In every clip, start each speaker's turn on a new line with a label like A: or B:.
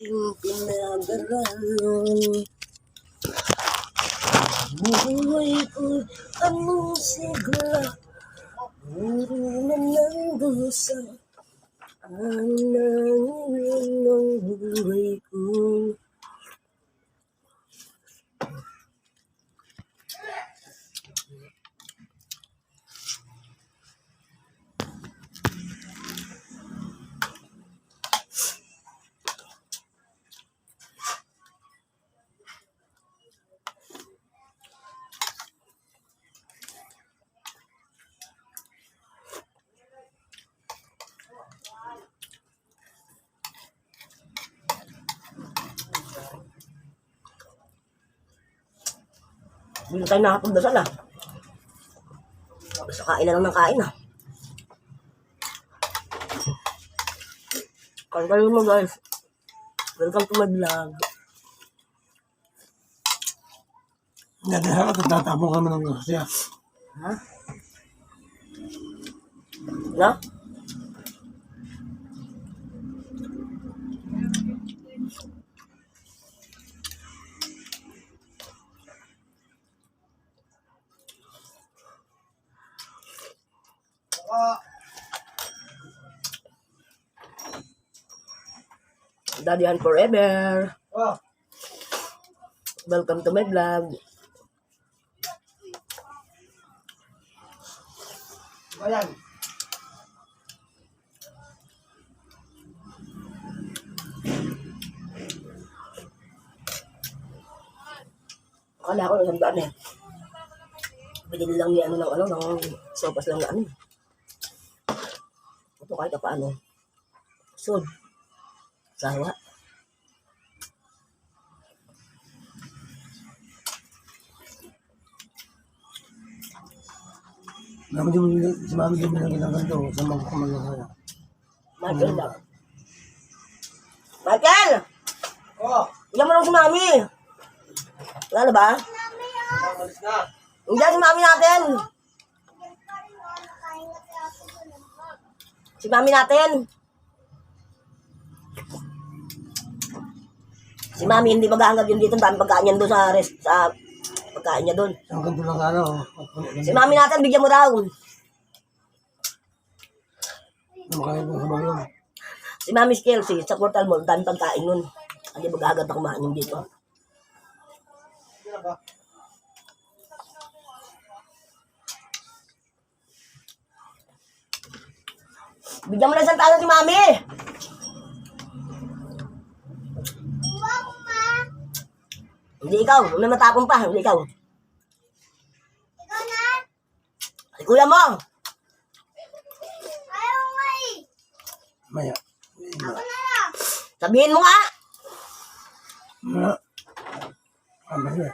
A: ating pinag-aralan. Buhay ko anong sigla, puro na ng dusa. Ang nangingin ng buhay ko. Hindi tayo nakapagdasal ah. Basta kain na lang ng kain ah. Kain kayo mo guys. Welcome to my vlog.
B: Nadahala ka, tatapong kami ng siya.
A: Ha? Na? Daddy Han Forever.
B: Oh,
A: Welcome to my vlog.
B: ayan.
A: Akala ko isang daan eh. Binili lang ni ano ng ano, ng sopas lang na ano. Ito kahit pa paano. Sud. Sawa.
B: Mami di mo, si mami di mo lang ginaganto sa mga kumalakaya.
A: Michael daw. Michael!
B: Oh,
A: Ilan mo lang si mami. Wala na ba?
B: alis na.
A: Hindi si mami natin. Si mami natin. Si mami hindi maghahangad yun dito. Dami pagkain yan doon sa rest, sa pagkain niya doon.
B: Ang ganito lang ano.
A: Si mami natin, bigyan mo raw.
B: Makain ko sa bayo.
A: Si mami Kelsey, sa portal mo, dami pagkain nun. Hindi maghahangad na kumain yun dito. Bigyan mo na isang talo si mami. Hindi ikaw, may matapon pa, hindi ikaw.
C: Ikaw na?
A: Ay, mo.
C: Ayaw nga eh.
B: Maya.
C: Ako na lang.
A: Sabihin mo nga.
B: Maya. Ano siya?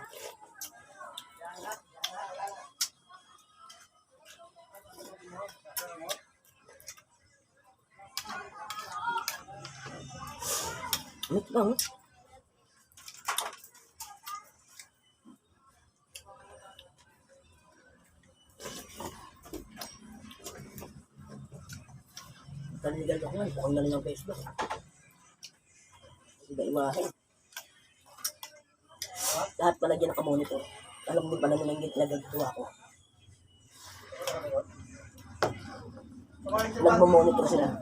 A: Ano ba? Tanigal ako nga, bukang na lang ang Facebook. Iba imahe. Lahat pala dyan nakamonitor. Alam mo pala nila yung nagagawa ko. Nagmamonitor sila.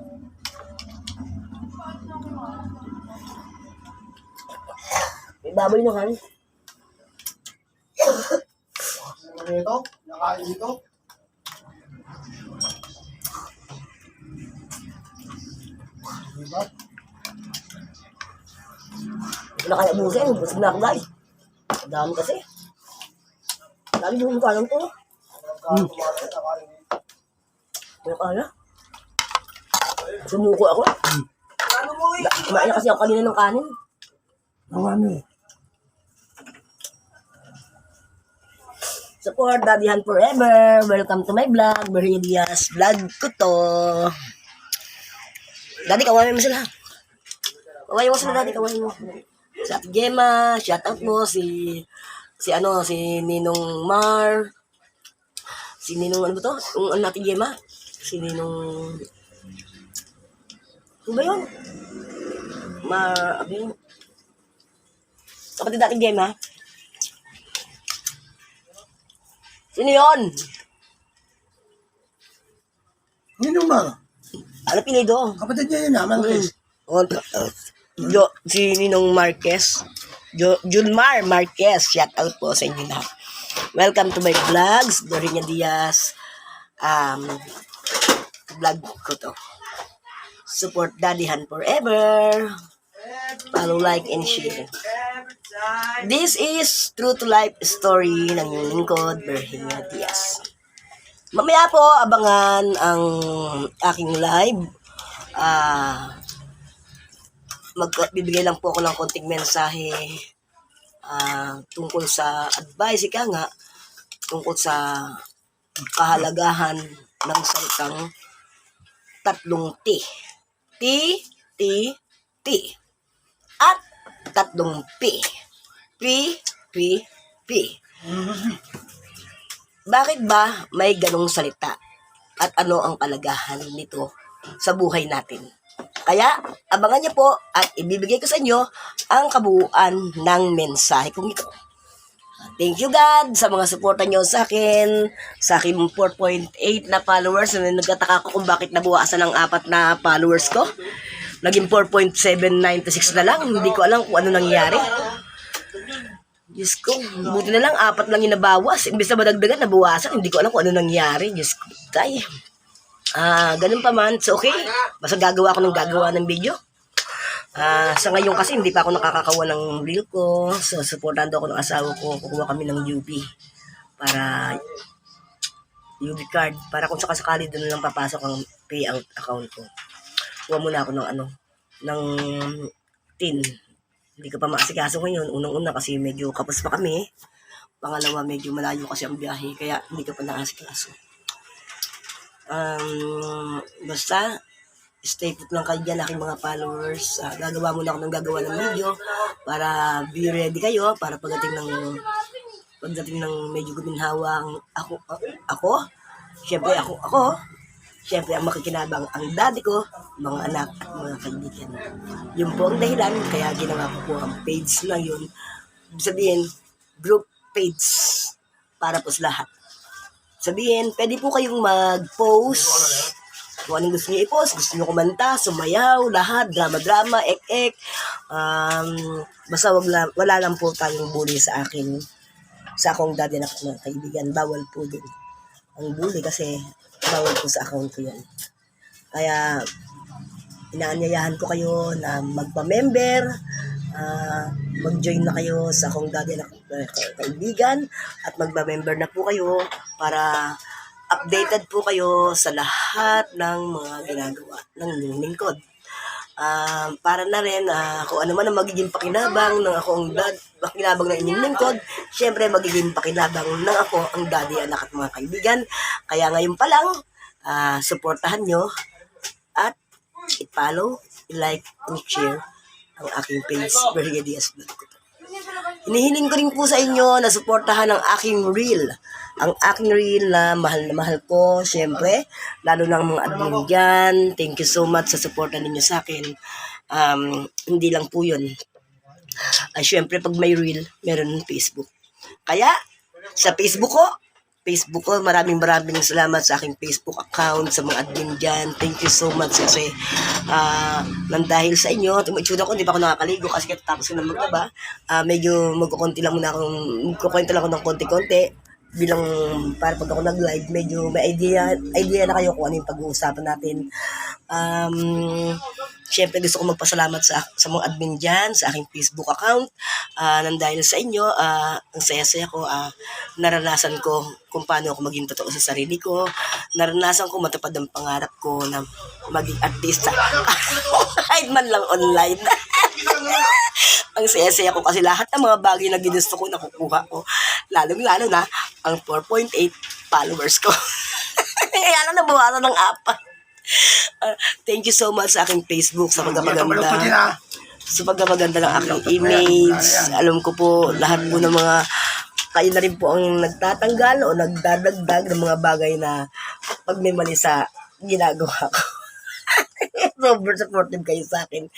A: May baboy no, Han?
B: Ano ito? Nakain dito? Diba?
A: Hindi ko na kaya ubusin. Busog na ako, guys. Ang dami kasi. Dami yung mukha lang to.
B: Hmm.
A: Ano kaya? Sumuko ako. Da- Kumain na kasi ako kanina ng kanin.
B: Ang ano eh.
A: Support Daddy Han Forever. Welcome to my vlog. Meridias vlog ko to. Daddy, kawain mo sila. Kawain mo sila, Daddy. Kawain mo. Si Ate Gemma, shout out mo. Si, si ano, si Ninong Mar. Si Ninong, ano ba to? Yung ano natin Gemma? Si Ninong, Ano ba yun? Ma... Ano yun? Kapatid natin game, ha? Sino yun?
B: Nino ba?
A: Ano pilido?
B: Kapatid niya yun ah, Marquez.
A: O, Jo, si Ninong Marquez. Jo, Junmar Marquez. Shout out po sa inyo lahat. Welcome to my vlogs. Dorinya Diaz. Um, vlog ko to. Support Daddyhan forever. Follow, like, and share. This is true to life story ng inyong lingkod, Virginia Diaz. Mamaya po, abangan ang aking live. Ah, magbibigay lang po ako ng konting mensahe ah, tungkol sa advice, ika nga, tungkol sa kahalagahan ng salitang tatlong T. T, T, T. At tatlong P. P, P, P. Bakit ba may ganong salita? At ano ang kalagahan nito sa buhay natin? Kaya, abangan niyo po at ibibigay ko sa inyo ang kabuuan ng mensahe kong ito. Thank you God sa mga suporta niyo sa akin, sa aking 4.8 na followers. Na nagtataka ko kung bakit nabuwasan ng apat na followers ko. Naging 4.796 na lang. Hindi ko alam kung ano nangyari. Diyos ko, buti na lang, apat lang yung nabawas. Imbis na madagdagan, nabawasan. Hindi ko alam kung ano nangyari. Diyos ko, tay. Ah, ganun pa man. So, okay. Basta gagawa ako ng gagawa ng video. Ah, sa ngayon kasi hindi pa ako nakakakawa ng reel ko. So, supportan daw ako ng asawa ko. Kukuha kami ng UB para UB card para kung sakasakali doon lang papasok ang payout account ko. Kuha muna ako ng ano, ng tin. Hindi ko pa maasikaso ngayon. Unang-una kasi medyo kapos pa kami. Pangalawa, medyo malayo kasi ang biyahe. Kaya hindi ko pa naasikaso. Um, basta, stay put lang kayo dyan, aking mga followers. Ah, gagawa muna ako ng gagawa ng video para be ready kayo para pagdating ng pagdating ng medyo guminhawa ang ako ako syempre ako ako syempre ang makikinabang ang daddy ko mga anak at mga kaibigan yun po ang dahilan kaya ginawa ko po ang page na yun sabihin group page para po sa lahat sabihin, pwede po kayong mag-post kung anong gusto niyo i-post. Gusto niyo kumanta, sumayaw, lahat, drama-drama, ek-ek. Um, basta wag la, wala lang po tayong bully sa akin. Sa akong daddy na kaibigan. Bawal po din. Ang bully kasi bawal po sa account ko yan. Kaya, inaanyayahan ko kayo na magpa-member, ah, mag-join na kayo sa akong daddy na ka- kaibigan at magpa-member na po kayo para updated po kayo sa lahat ng mga ginagawa ng lingkod. Ah, para na rin ah, kung ano man ang magiging pakinabang ng akong dad, pakinabang ng inyong lingkod, syempre magiging pakinabang ng ako, ang daddy, anak at mga kaibigan. Kaya ngayon pa lang, ah, suportahan nyo at i-follow, i-like, and share ang aking page, Berga Diaz Vlog. Hinihiling ko rin po sa inyo na suportahan ang aking reel. Ang aking reel na mahal na mahal ko, syempre, lalo ng mga admin dyan. Thank you so much sa suporta ninyo sa akin. Um, hindi lang po yun. Ay, syempre, pag may reel, meron Facebook. Kaya, sa Facebook ko, Facebook ko, maraming maraming salamat sa aking Facebook account, sa mga admin dyan. Thank you so much kasi ah nang dahil sa inyo, ito itsura ko, hindi pa ako nakakaligo kasi tapos ko na maglaba. Ah, medyo magkukunti lang muna akong, magkukwento lang ako ng konti-konti bilang para pag ako nag-live, medyo may idea, idea na kayo kung ano yung pag-uusapan natin. Um, Siyempre gusto ko magpasalamat sa sa mga admin dyan, sa aking Facebook account. Ah, nang dahil sa inyo, ah, ang saya-saya ko, ah, naranasan ko kung paano ako maging totoo sa sarili ko. Naranasan ko matupad ang pangarap ko na maging artista. Kahit man lang online. ang saya-saya ko kasi lahat ng mga bagay na ginusto ko nakukuha ko. Lalong-lalo na ang 4.8 followers ko. Kaya lang nabawasan ng apat. Ah, thank you so much sa aking Facebook sa pagkapaganda.
B: ah.
A: Sa pagkapaganda ng aking image. Alam ko po, lahat po ng mga kayo na rin po ang nagtatanggal o nagdadagdag ng mga bagay na pag may mali sa ginagawa ko. sobrang supportive kayo sa akin.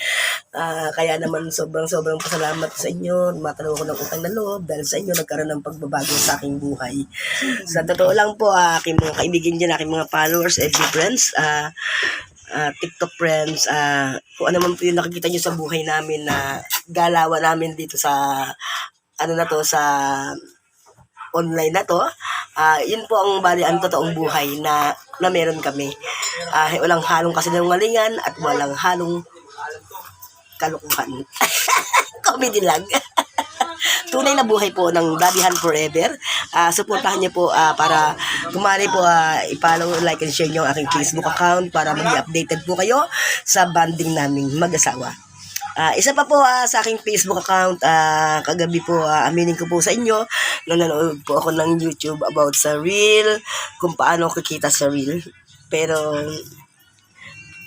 A: Ah, kaya naman sobrang sobrang pasalamat sa inyo. Matalo ko ng utang na loob dahil sa inyo nagkaroon ng pagbabago sa aking buhay. Sa totoo lang po, ah, aking mga kaibigan dyan, aking mga followers, FB friends, ah, ah, TikTok friends, ah, kung ano man po yung nakikita nyo sa buhay namin na galawan namin dito sa ano na to sa online na to, ah yun po ang bali ang totoong buhay na na meron kami. Ah walang halong kasinungalingan at walang halong kalukuhan. Comedy lang. Tunay na buhay po ng Dabihan Forever. Ah suportahan niyo po ah, para kumari po ah, i-follow, like, and share niyo ang aking Facebook account para maging updated po kayo sa banding naming mag-asawa. Ah, isa pa po ah, sa aking Facebook account, ah, kagabi po ah, aminin ko po sa inyo, nanonood po ako ng YouTube about sa reel, kung paano kikita sa reel. Pero,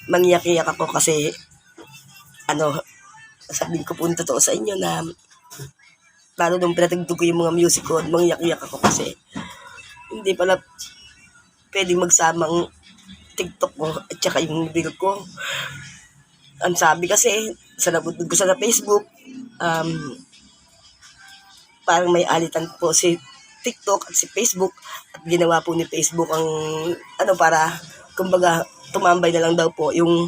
A: mangyak-iyak ako kasi, ano, sabihin ko po yung totoo sa inyo na, lalo nung pinatagtog ko yung mga music ko, mangyak-iyak ako kasi, hindi pala pwedeng magsamang TikTok ko at saka yung video ko. Ang sabi kasi sa nabudod ko sa Facebook, um, parang may alitan po si TikTok at si Facebook at ginawa po ni Facebook ang ano para kumbaga tumambay na lang daw po yung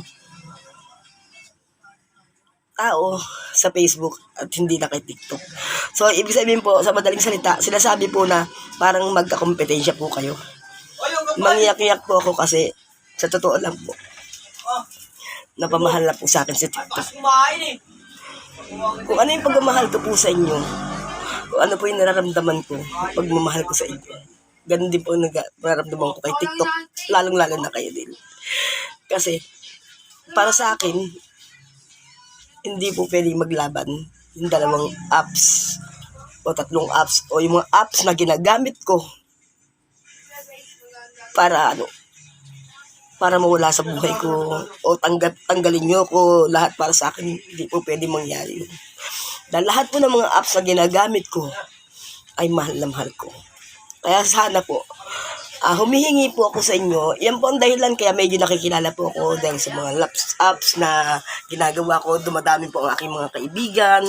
A: tao sa Facebook at hindi na kay TikTok. So, ibig sabihin po, sa madaling salita, sinasabi po na parang magkakompetensya po kayo. Mangyak-iyak po ako kasi sa totoo lang po, napamahal na po sa akin si TikTok. Kung ano yung pagmamahal ko po sa inyo, kung ano po yung nararamdaman ko, pagmamahal ko sa inyo, ganun din po nararamdaman ko kay TikTok, lalong-lalo na kayo din. Kasi, para sa akin, hindi po pwedeng maglaban yung dalawang apps o tatlong apps o yung mga apps na ginagamit ko para ano para mawala sa buhay ko o tanggal, tanggalin nyo ko lahat para sa akin hindi po pwede mangyari yun. Dahil lahat po ng mga apps na ginagamit ko ay mahal na mahal ko. Kaya sana po, ah humihingi po ako sa inyo. Yan po ang dahilan kaya medyo nakikilala po ako dahil sa mga laps apps na ginagawa ko. Dumadami po ang aking mga kaibigan.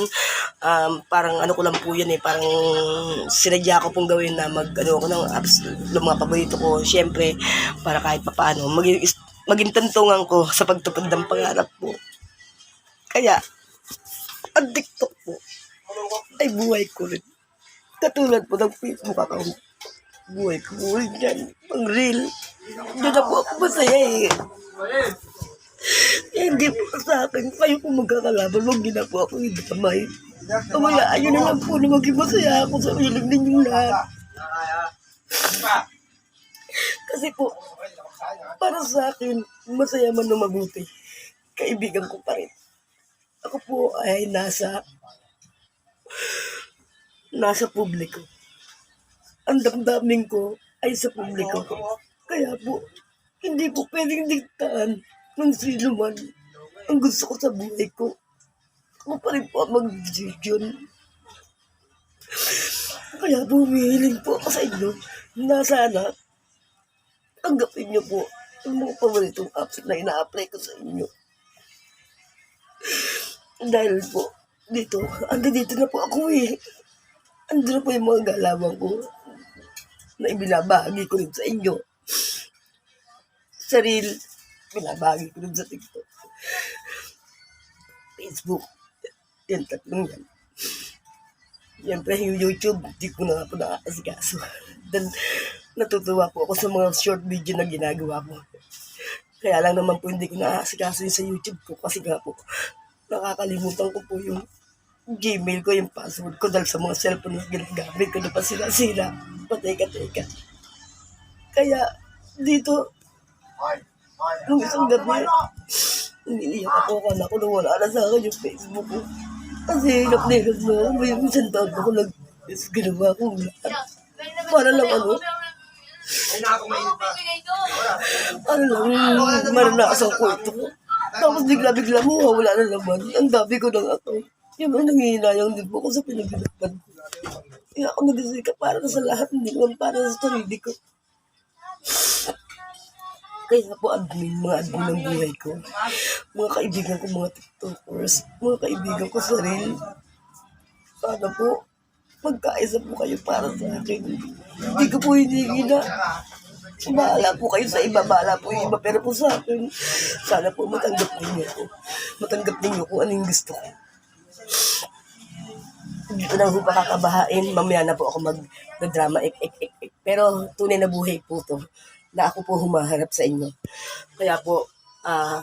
A: Um, parang ano ko lang po yun eh, parang sinadya ko pong gawin na mag ano ko ng apps, ng mga paborito ko. Siyempre, para kahit papaano, maging, maging tantungan ko sa pagtupad ng pangarap po. Kaya, ang TikTok po ay buhay ko rin. Katulad po ng Facebook account. Buhay ko po rin yan. Pang real. Doon ako masaya eh. Eh, hindi po sa akin. Kayo po magkakalaban. Huwag niyo na po ako idamay. Wala, ayun na lang po na maging masaya ako sa hilig ninyong lahat. Kasi po, para sa akin, masaya man na mabuti. Kaibigan ko pa rin. Ako po ay nasa nasa publiko. Ang damdamin ko ay sa publiko. Kaya po, hindi po pwedeng diktaan ng sino man ang gusto ko sa buhay ko. Ako pa rin po ang mag-decision. Kaya po, humihiling po ako sa inyo na sana tanggapin niyo po ang mga paboritong apps na ina-apply ko sa inyo. Dahil po, dito, ando dito na po ako eh. Ando na po yung mga galawan ko na ibinabahagi ko rin sa inyo. Sa reel, binabahagi ko rin sa TikTok. Facebook, yan tatlong yan. Siyempre, yung YouTube, di ko na po nakakasikaso. Then, natutuwa po ako sa mga short video na ginagawa ko. Kaya lang naman po hindi ko nakakasikaso sa YouTube ko kasi nga po, nakakalimutan ko po yung Gmail ko, yung password ko dahil sa mga cellphone na ginagamit ko na pa sila-sila. Pateka-teka. Kaya, dito, nung isang gabi, Umiiyak ako kana ko nung wala na sa akin yung Facebook ko. Kasi hirap na hirap na ako. May isang taon ako nag is ginawa ko lahat. Para lang ano, ano lang, maranasan ko ito. Tapos bigla-bigla mo, wala na naman. Ang dami ko ng ako. Yung mga nangihinayang din po ko sa pinaglalaban ko. Kaya ako nagsisikap para sa lahat, hindi naman para sa sarili ko. Kaya po admin, mga admin ng buhay ko. Mga kaibigan ko, mga tiktokers, mga kaibigan ko sa rin. Sana po, magkaisa po kayo para sa akin. Hindi ko po hinihingi na. Bahala po kayo sa iba, bahala po yung iba. Pero po sa akin, sana po matanggap ninyo ko. Matanggap ninyo kung ano yung gusto ko. Hindi na ho pakakabahain. Mamaya na po ako mag-drama. Ik, ik, ik, ik. Pero tunay na buhay po to na ako po humaharap sa inyo. Kaya po, ah,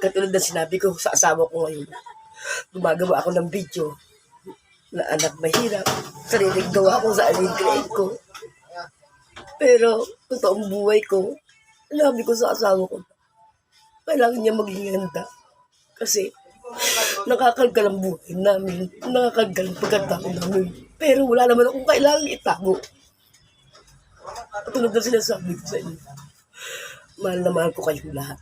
A: katulad ng sinabi ko sa asawa ko ngayon, gumagawa ako ng video na anak mahirap. Sariling gawa ko sa aling grade ko. Pero, totoong buhay ko, sabi ko sa asawa ko, kailangan niya maging handa. Kasi, nakakalgal ang buhay namin, nakakalgal ang pagkatao namin. Pero wala naman akong kailangan itago. Tulad na sinasabi ko sa inyo, mahal na mahal ko kayong lahat.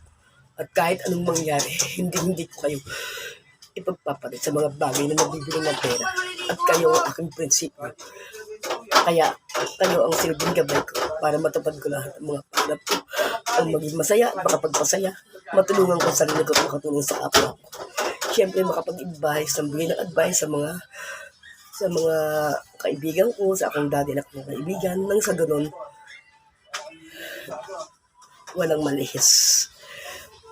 A: At kahit anong mangyari, hindi hindi ko kayo ipagpapalit sa mga bagay na nabibili ng pera. At kayo ang aking prinsipyo. Kaya kayo ang silbing gabay ko para matupad ko lahat ng mga pangarap ko. Ang maging masaya, makapagpasaya, matulungan ko sa sarili ko at makatulong sa kapwa ko. Siyempre, makapag-advise, nambigay ng advice sa mga sa mga kaibigan ko, sa akong dati na kong kaibigan, nang sa ganun, walang malihis.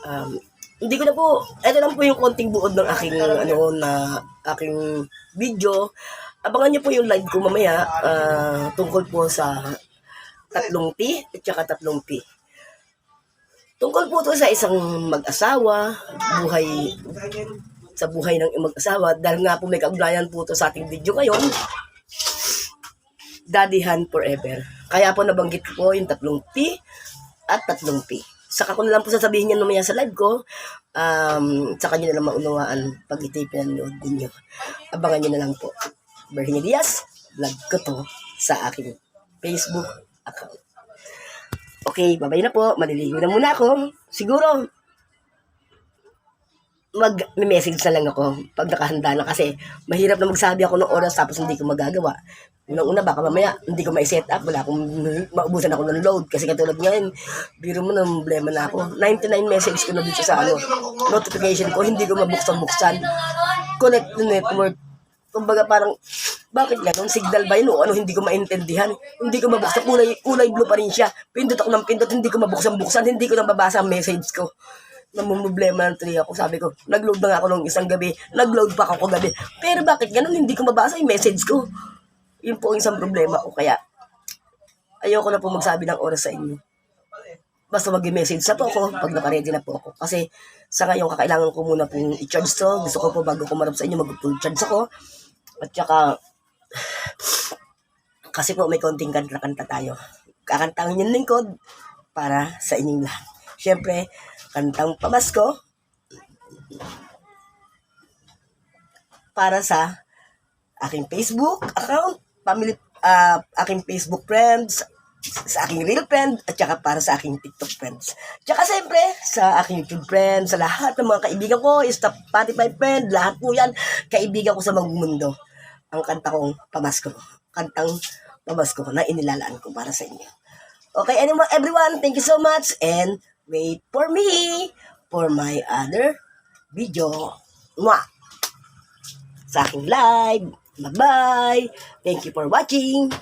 A: Um, hindi ko na po, ito lang po yung konting buod ng aking, ano, na aking video. Abangan niyo po yung live ko mamaya ah, tungkol po sa tatlong P at saka tatlong P. Tungkol po to sa isang mag-asawa, buhay, sa buhay ng mag-asawa, dahil nga po may kaugnayan po to sa ating video ngayon, Daddyhan Forever. Kaya po nabanggit ko po yung tatlong P at tatlong P. Saka ko na lang po sasabihin yan mamaya sa live ko. Um, saka nyo na lang maunawaan pag ito'y pinanood ninyo. Abangan nyo na lang po. Virginia Diaz, vlog ko to sa aking Facebook account. Okay, babay na po. Maliligo na muna ako. Siguro, mag-message na lang ako pag nakahanda na kasi mahirap na magsabi ako ng oras tapos hindi ko magagawa. Unang-una baka mamaya hindi ko ma-set up, wala akong maubusan ako ng load kasi katulad ngayon, biro mo na problema na ako. 99 message ko na dito sa ano, notification ko, hindi ko mabuksan-buksan. Connect to network. Kumbaga parang, bakit ganun? Signal ba yun o ano? Hindi ko maintindihan. Hindi ko mabuksan. Kulay, kulay blue pa rin siya. Pindot ako ng pindot, hindi ko mabuksan-buksan. Hindi ko nababasa ang message ko namumblema ng tuloy ako. Sabi ko, nag-load na ako nung isang gabi. Nag-load pa ako gabi. Pero bakit ganun? Hindi ko mabasa yung message ko. Yun po ang isang problema ko. Kaya, ayoko na po magsabi ng oras sa inyo. Basta mag-message sa po ako pag nakaready na po ako. Kasi sa ngayon, kakailangan ko muna pong i-charge to. Gusto ko po bago ko marap sa inyo, mag-full charge ako. At saka, kasi po may konting kanta-kanta tayo. Kakantahin yung lingkod para sa inyong lahat. Siyempre, kantang pamasko para sa aking Facebook account, family, ah, aking Facebook friends, sa aking real friend, at saka para sa aking TikTok friends. Tsaka siyempre, sa aking YouTube friends, sa lahat ng mga kaibigan ko, Spotify friend, lahat po yan, kaibigan ko sa mga mundo. Ang kanta kong pamasko. Kantang pamasko na inilalaan ko para sa inyo. Okay, anyway, everyone, thank you so much and wait for me for my other video. Mwah! Sa aking live. Bye-bye. Thank you for watching.